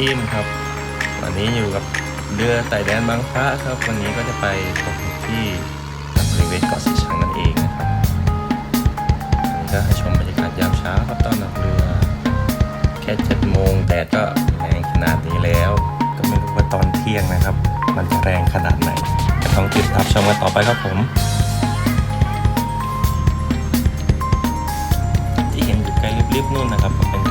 ทีมครับวันนี้อยู่กับเรือไต่แดนบางพระครับ วันนี้ก็จะไปตกที่บริเวณเกาะสีชังนั่นเองนะครับอันนี้ก็ให้ชมบรรยากาศยามเช้าครับต้อนรับเรือ แค่เจ็ดโมงแดดก็แรงขนาดนี้แล้ว ก็ไม่รู้ว่าตอนเที่ยงนะครับ มันจะแรงขนาดไหนต้องติดตามชมกันต่อไปครับผมที่เห็นอยู่ไกลลิบๆนู่นนะครับเป็น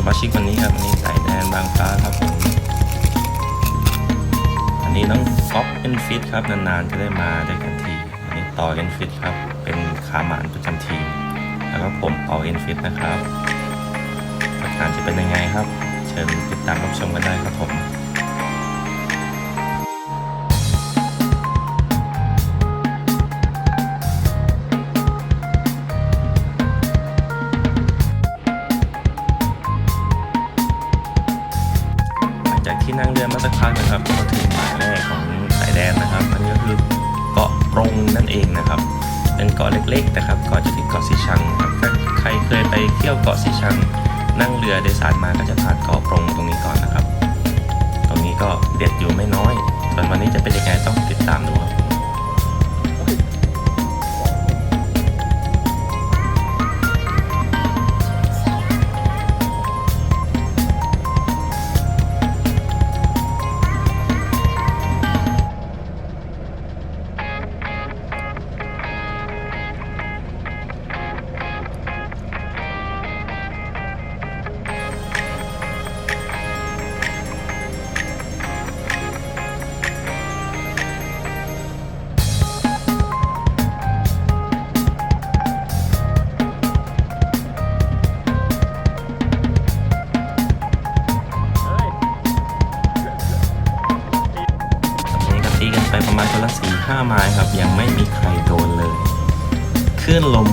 สมาชิกวันนี้ครับวันนี้ไก่แดนบางฟ้าครับผมอันนี้น้องก๊อกเอ็นฟิตครับนานๆจะได้มาด้วยกันทีอันนี้ต่อเอ็นฟิตครับเป็นขาหมานประจำทีมแล้วก็ผมเปาเอ็นฟิตนะครับประการจะเป็นยังไงครับ เชิญติดตามรับชมกันได้ครับผม มาสักพักนะครับก็ถึงหมายแรกของสายแดนนะครับอันนี้ก็คือเกาะปรงนั่นเองนะครับเป็นเกาะเล็กๆนะครับก่อนจะถึงเกาะสีชังครับถ้าใครเคยไปเที่ยวเกาะสีชัง นั่งเรือโดยสารมาก็จะผ่านเกาะปรงตรงนี้ก่อนนะครับ ตรงนี้ก็เด็ดอยู่ไม่น้อยส่วนวันนี้จะเป็นยังไงต้องติดตามดูครับ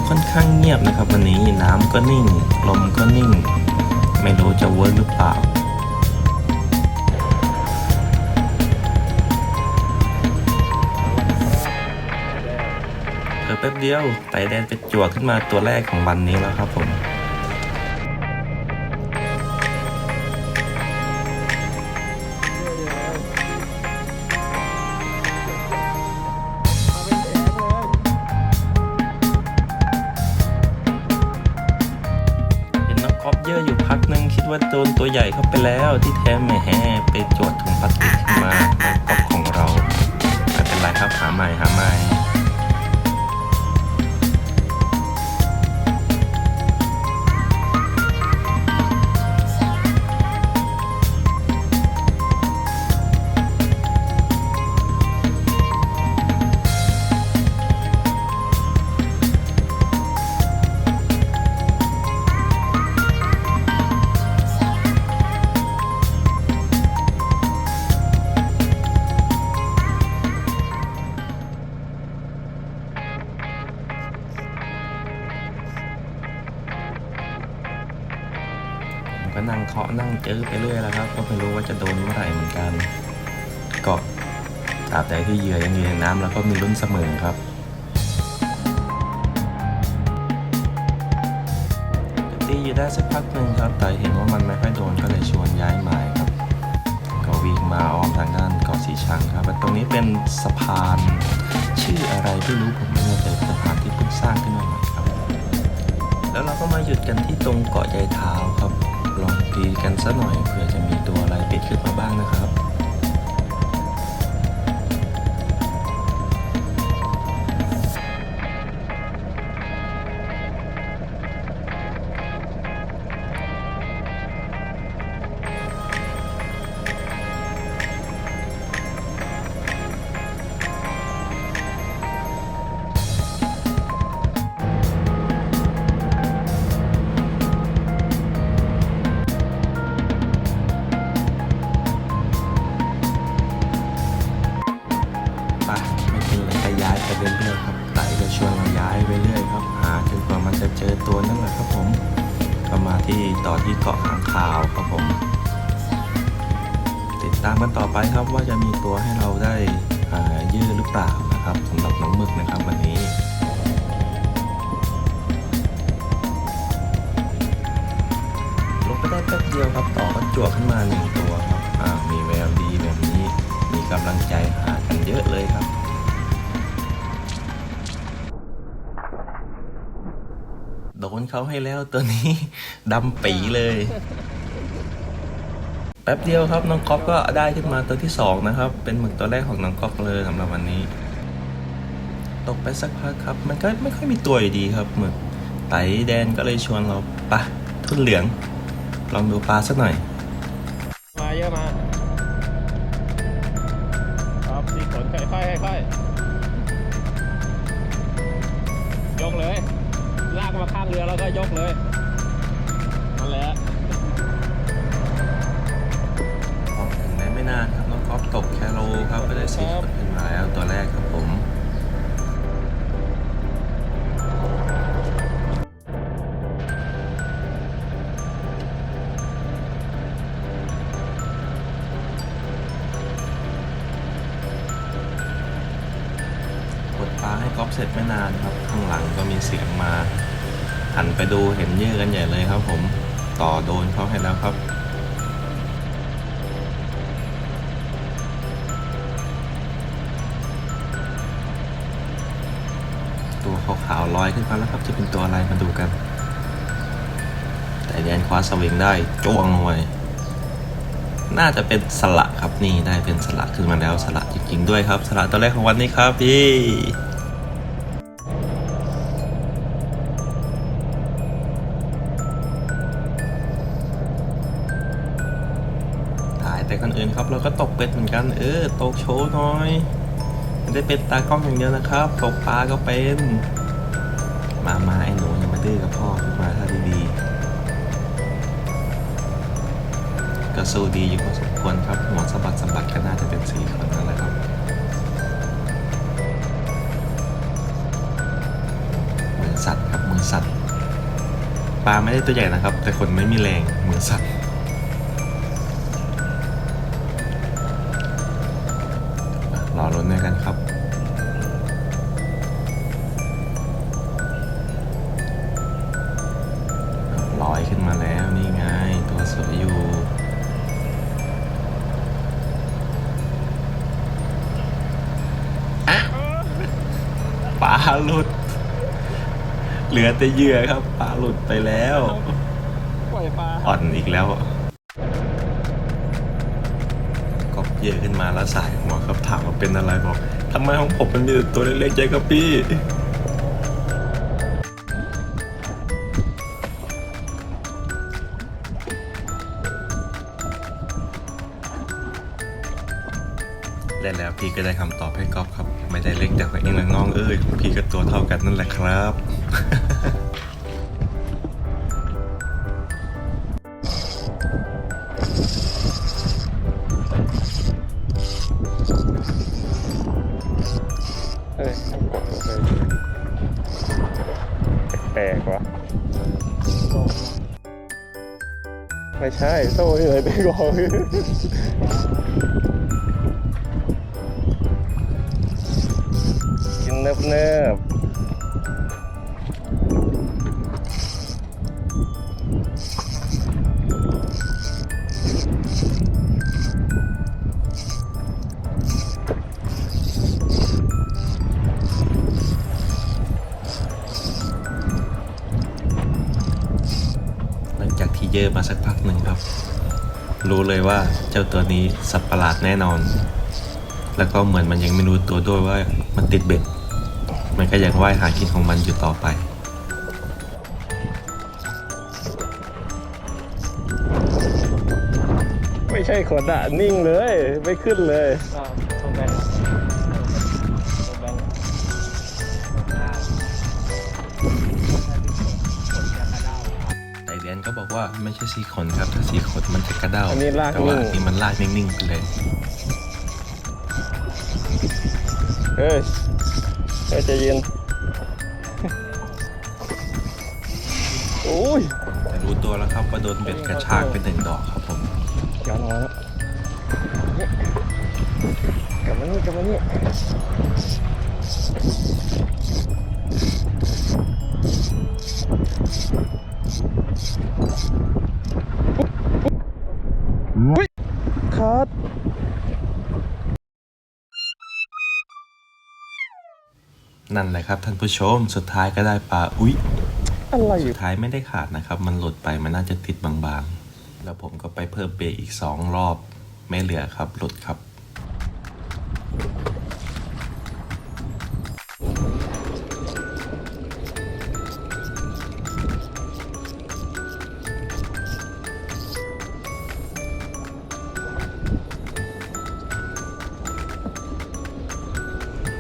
ค่อนข้างเงียบนะครับ วันนี้น้ำก็นิ่ง ลมก็นิ่ง ไม่รู้จะเวิร์กหรือเปล่าเออแป๊บเดียวไตแดนเป็นจั่วขึ้นมาตัวแรกของวันนี้แล้วครับผม ใหญ่เข้าไปแล้วที่แท้แหม่ไปจวดถุงพลาสติก ก็นั่งเคาะนั่งเจอไปเรื่อยแล้วครับ ก็ไม่รู้ว่าจะโดนเมื่อไหร่เหมือนกัน ก็ตราบใดที่เหยื่อยังอยู่ในน้ำแล้วก็มีลุ้นเสมอครับตีอยู่ได้สักพักหนึ่งครับ แต่เห็นว่ามันไม่ค่อยโดนก็เลยชวนย้ายหมายครับ ก็วิ่งมาอ้อมทางด้านเกาะสีชังครับตรงนี้เป็นสะพาน ชื่ออะไรไม่รู้ผมไม่แน่ใจสะพานที่เพิ่งสร้างขึ้นมาใหม่ครับ แล้วเราก็มาหยุดกันที่ตรงเกาะยายเท้า ดีกันสักหน่อยเผื่อจะมีตัวอะไรติดขึ้นมาบ้างนะครับามกันต่อไปครับว่าจะมีตัวให้เราได้ยื่นหรือเปล่านะครับสำหรับน้องมึกนะครับวันนี้ลงไปได้แป๊บเดียวครับต่อกันจวบขึ้นมาหนึ่งตัวครับมีแววดีแบบนี้ มีกำลังใจหากันเยอะเลยครับโดนเขาให้แล้วตัวนี้ดำปีเลย แป๊บเดียวครับน้องก๊อฟก็ได้ขึ้นมาตัวที่สองนะครับเป็นหมึกตัวแรกของน้องก๊อฟเลยสำหรับวันนี้ ตกไปสักพักครับ มันก็ไม่ค่อยมีตัวอยู่ดีครับหมึกไตแดนก็เลยชวนเราปะทุ่นเหลือง ลองดูปลาสักหน่อย มาเยอะมา ครับสีขนค่อยๆค่อยๆยกเลย ลากมาข้างเรือแล้วก็ยกเลย ตกแคโรครับก็ได้สี่คนขึ้นมาแล้วตัวแรกครับผมกดปลาให้ก๊อฟเสร็จไม่นานครับ ข้างหลังก็มีเสียงมาหันไปดูเห็นเยื่อกันใหญ่เลยครับผมต่อโดนเขาให้แล้วครับาวๆลอยขึ้นมาแล้วครับจะเป็นตัวอะไรมาดูกัน แต่แดนคว้าสวิงได้จ้วงลงไปน่าจะเป็นสละครับนี่ได้เป็นสละขึ้นมาแล้วสละจริงๆด้วยครับ สละตัวแรกของวันนี้ครับพี่ถ่ายแต่คนอื่นครับเราก็ตกเป็ดเหมือนกัน เออตกโชว์หน่อยไม่ได้เป็นตากล้องอย่างเดียวนะครับตกปลาก็เป็น มา มาไอ้หนูอย่ามาดื้อกับพ่อมาถ้าดีๆก็สู้ดีอยู่พอสมควรครับหัวสะบัดสะบัดก็น่าจะเป็นสีคนนั่นแหละครับเหมือนสัตว์ครับเหมือนสัตว์ปลาไม่ได้ตัวใหญ่นะครับ แต่คนไม่มีแรงเหมือนสัตว์ หลุด เหลือแต่เหยื่อครับปลาหลุดไปแล้ว ปล่อยปลาอ่อนอีกแล้วก็เยอะขึ้นมาแล้วสายหัวครับถามว่าเป็นอะไรบอกทำไมของผมมันมีแต่ตัวเล็กๆใจครับพี่และแล้วพี่ก็ได้คำตอบให้กอบครับ ไม่ได้เล็กแต่ว่าเองละน้องเอ้ยพี่ก็ตัวเท่ากันนั่นแหละครับ เอ้ยต้องกดลงไปแปลกๆวะไม่ใช่โซ่ที่ไหนไปก่อนกิน บหลังจากที่เยอะมาสักพักหนึ่งครับ รู้เลยว่าเจ้าตัวนี้สัตว์ประหลาดแน่นอน แล้วก็เหมือนมันยังไม่รู้ตัวด้วยว่ามันติดเบ็ด มันก็ยังว่ายหากินของมันอยู่ต่อไป ไม่ใช่ขนอะนิ่งเลย ไม่ขึ้นเลยก็โทรแบนโทรแบนไตเรียนก็บอกว่าไม่ใช่สีขนครับ ถ้าสีขนมันจะกระเด้าอันนี้ลากแต่ว่านิ่ง อันนี้มันลากนิ่งๆไปเลยเฮ้ย เฮ้ยใจเย็นโอ้ยแต่รู้ตัวแล้วครับว่าโดนเบ็ดกระชากไปหนึ่งดอกครับผมย้อนมาแล้วกลับมานี่กลับมานี่ นั่นแหละครับท่านผู้ชม สุดท้ายก็ได้ปลาอุ๊ยอะไรอสุยู่ดท้ายไม่ได้ขาดนะครับ มันหลุดไปมันน่าจะติดบางๆ แล้วผมก็ไปเพิ่มเบรกอีกสองรอบ ไม่เหลือครับหลุดครับ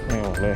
ไม่ออกเลย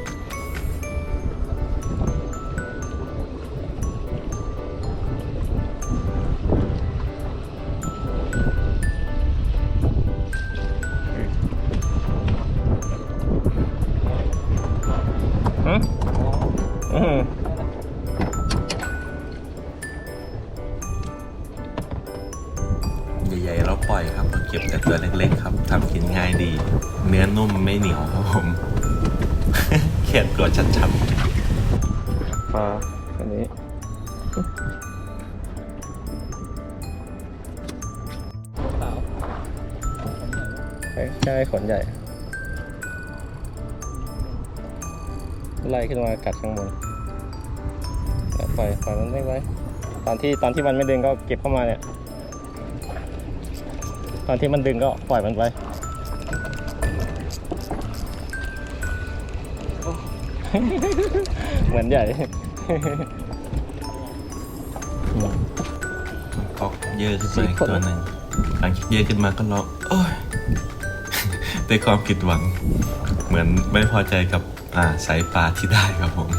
ใช่ใช่ขนใหญ่ ไล่ขึ้นมากัดข้างบนแล้วปล่อยปล่อยมันไม่ไว้ ตอนที่ตอนที่มันไม่ดึงก็เก็บเข้ามาเนี่ย ตอนที่มันดึงก็ปล่อยมันไปเหมือนใหญ่ๆก็เยอะขึ้นมาอีกตัวหนึ่งหลังจากเยอะขึ้นมาก็ร้องโอ้ย ด้วยความผิดหวัง เหมือนไม่พอใจกับอ่าสายปลาที่ได้ครับผม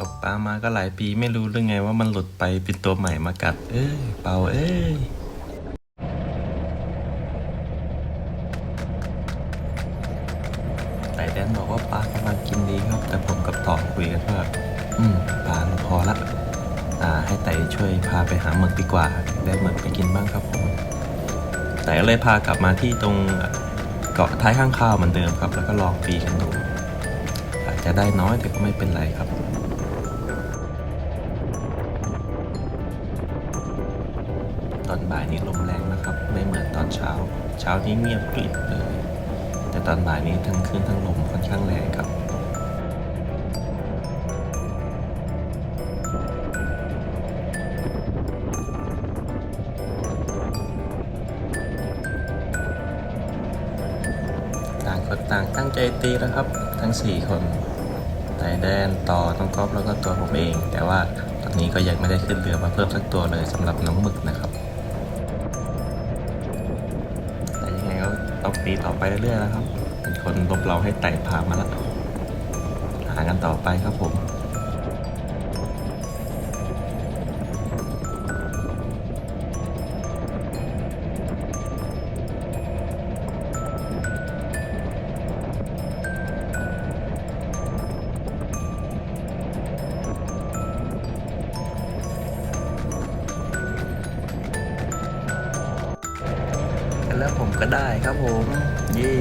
ตกปลามาก็หลายปีไม่รู้เรื่องไงว่ามันหลุดไปเป็นตัวใหม่มากัด เอ้ย เปล่าเอ้ยแต่แดนบอกว่าปลากำลังกินดีครับ แต่ผมกับต่อคุยกันว่า อืมปลาพอละอ่าให้ไต่ช่วยพาไปหาหมึกดีกว่า ได้หมึกไปกินบ้างครับผมแต่ก็เลยพากลับมาที่ตรงเกาะท้ายข้างข้าวเหมือนเดิมครับ แล้วก็ลองปีกันดูอาจจะได้น้อยแต่ก็ไม่เป็นไรครับ บ่ายนี้ลมแรงนะครับ ไม่เหมือนตอนเช้า เช้านี้เงียบกริบเลย แต่ตอนบ่ายนี้ทั้งคลื่นทั้งลมค่อนข้างแรงครับต่างคนต่างตั้งใจตีแล้วครับ ทั้ง 4 คนไต่แดนต่อต้องก๊อฟแล้วก็ตัวผมเอง แต่ว่าตอนนี้ก็ยังไม่ได้ขึ้นเรือมาเพิ่มสักตัวเลยสำหรับน้องหมึกนะครับ ปีต่อไปเรื่อยๆนะครับ เป็นคนลบเราให้ไต่พามาแล้วหากันต่อไปครับผม ครับผม เย่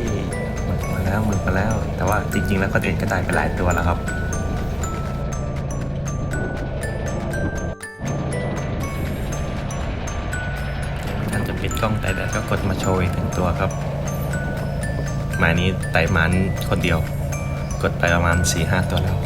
หมึกมาแล้วหมึกมาแล้ว แต่ว่าจริง ๆ แล้วคนอื่นก็ได้ไปหลายตัวแล้วครับ ท่านจะปิดกล้องแต่แต่ก็กดมาโชว์อีกหนึ่งตัวครับหมายนี้ไต่มันคนเดียว กดไปประมาณ4ี่ห้าตัวแล้ว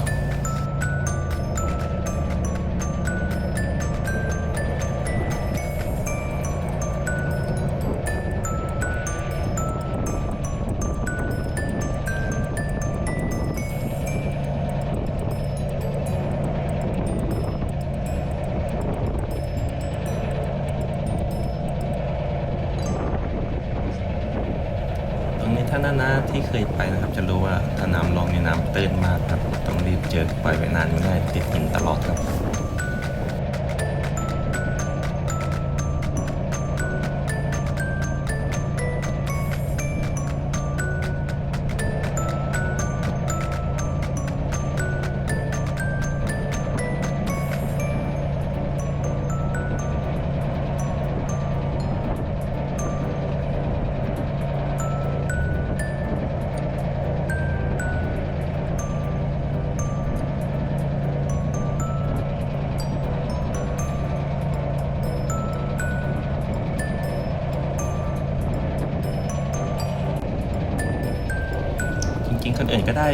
ได้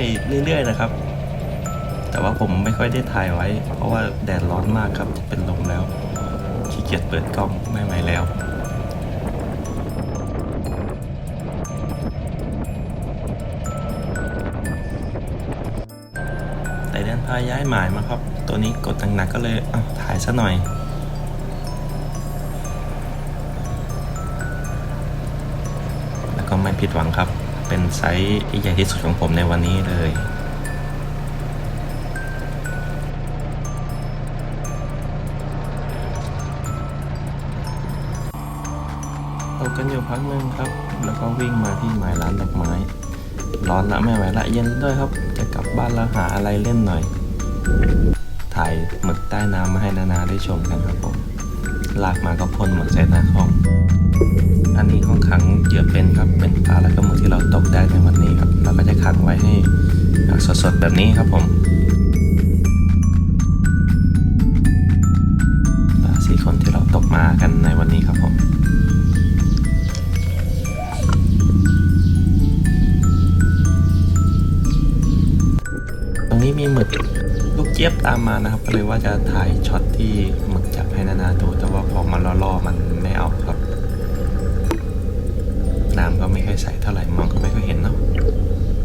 เรื่อยๆนะครับ แต่ว่าผมไม่ค่อยได้ถ่ายไว้ เพราะว่าแดดร้อนมากครับจะเป็นลมแล้วขี้เกียจเปิดกล้องไม่ไหวแล้วแต่เดินพาย้ายหมายมาครับ ตัวนี้กดหนักๆก็เลยเอาถ่ายซะหน่อยแล้วก็ไม่ผิดหวังครับ เป็นไซส์ที่ใหญ่ที่สุดของผมในวันนี้เลยตกกันอยู่พักหนึ่งครับ แล้วก็วิ่งมาที่หมายร้านดอกไม้ ร้อนละไม่ไหวละเย็นด้วยครับ จะกลับบ้านแล้วหาอะไรเล่นหน่อย ถ่ายหมึกใต้น้ำมาให้นานาได้ชมกันครับผม ลากมาก็พ่นหมึกใส่หน้าห้อง อันนี้ห้องขังเหยื่อเป็นครับ เป็นปลาแล้วก็หมึกที่เราตกได้ในวันนี้ครับ เราก็จะขังไว้ให้สดๆแบบนี้ครับผมปลาสี่คนที่เราตกมากันในวันนี้ครับผมตรงนี้มีหมึกลูกเจี๊ยบตามมานะครับ ก็เลยว่าจะถ่ายช็อตที่หมึกจับให้นานาดูแต่ว่าพอมาล่อๆมันไม่เอา น้ำก็ไม่ค่อยใสเท่าไหร่มองก็ไม่ค่อยเห็นเนาะ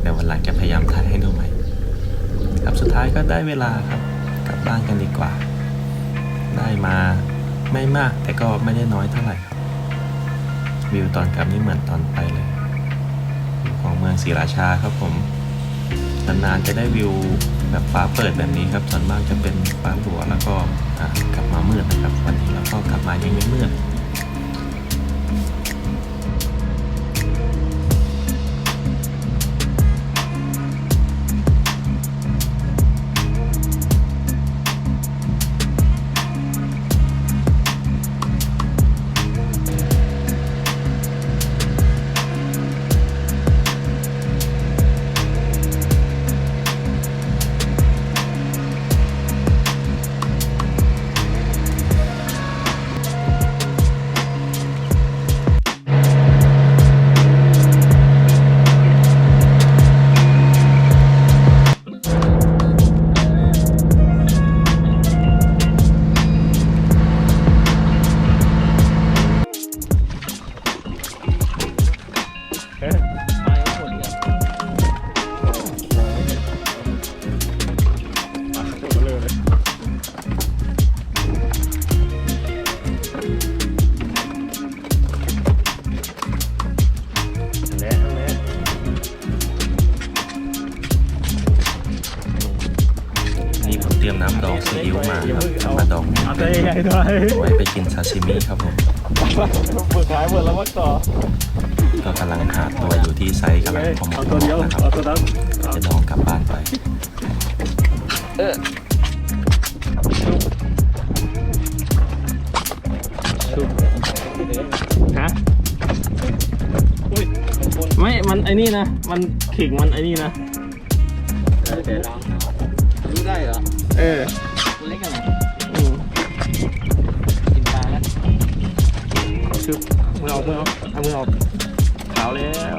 เดี๋ยววันหลังจะพยายามถ่ายให้ดูใหม่ครับสุดท้ายก็ได้เวลาครับกลับบ้านกันดีกว่า ได้มาไม่มากแต่ก็ไม่ได้น้อยเท่าไหร่ครับวิวตอนกลับนี่เหมือนตอนไปเลย ของเมืองศรีราชาครับผมนานๆจะได้วิวแบบฟ้าเปิดแบบนี้ครับส่วนมากจะเป็นฟ้าหลัวแล้วก็กลับมามืดนะครับ วันนี้เราก็กลับมายังไม่มืด ไอ้นี่นะ มันขิงมันไอ้นี่นะรู้ได้เหรอเออตัวเล็กกันไหนอืมกินปลาแล้วชึบมือออกมือออกเอามือออกขาวแล้ว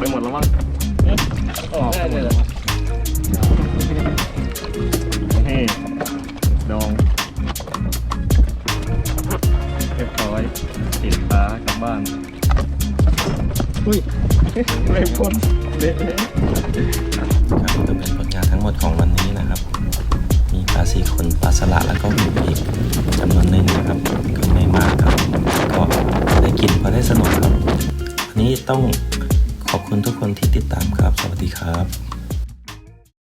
ไปหมดแล้วมั้งออกได้เลยเหรอนี่ดองเรียบร้อยติดฟ้ากลับบ้าน อุ้ย ไม่พ้นเละ